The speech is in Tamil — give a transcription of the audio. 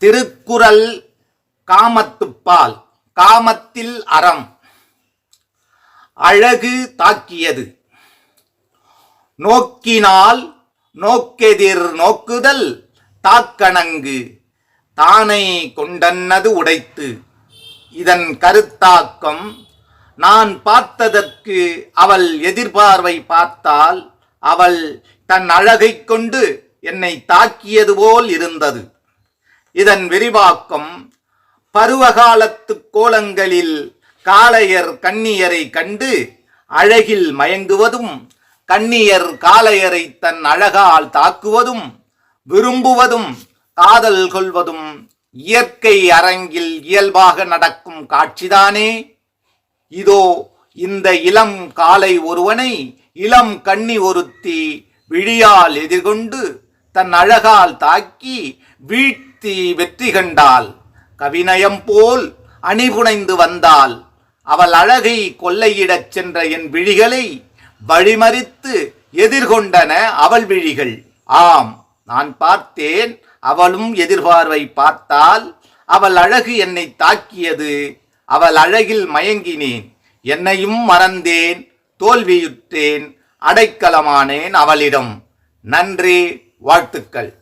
திருக்குறள் காமத்துப்பால் காமத்தில் அறம் அழகு தாக்கியது. நோக்கினால் நோக்கெதிர் நோக்குதல் தாக்கணங்கு தானை கொண்டன்னது உடைத்து. இதன் கருத்தாக்கம் நான் பார்த்ததற்கு அவள் எதிர்பார்வை பார்த்தால் அவள் தன் அழகைக் கொண்டு என்னை தாக்கியது போல் இருந்தது. இதன் விரிவாக்கம் பருவகாலத்து கோலங்களில் காளையர் கண்ணியரை கண்டு அழகில் மயங்குவதும் கண்ணியர் காளையரை தன் அழகால் தாக்குவதும் விரும்புவதும் காதல் கொள்வதும் இயற்கை அரங்கில் இயல்பாக நடக்கும் காட்சிதானே. இதோ இந்த இளம் காலை ஒருவனை இளம் கண்ணி ஒருத்தி விழியால் எதிர்கொண்டு தன் அழகால் தாக்கி வீழ்த்தி வெற்றி கண்டாள் கவிநயம் போல் அணிபுனைந்து வந்தாள் அவள் அழகை கொள்ளையிடச் சென்ற என் விழிகளை வழிமறித்து எதிர்கொண்டன அவள் விழிகள். ஆம் நான் பார்த்தேன் அவளும் எதிர்பார்வை பார்த்தால் அவள் அழகு என்னை தாக்கியது அவள் அழகில் மயங்கினேன் என்னையும் மறந்தேன் தோல்வியுற்றேன் அடைக்கலமானேன் அவளிடம். நன்றி வாழ்த்துக்கள்.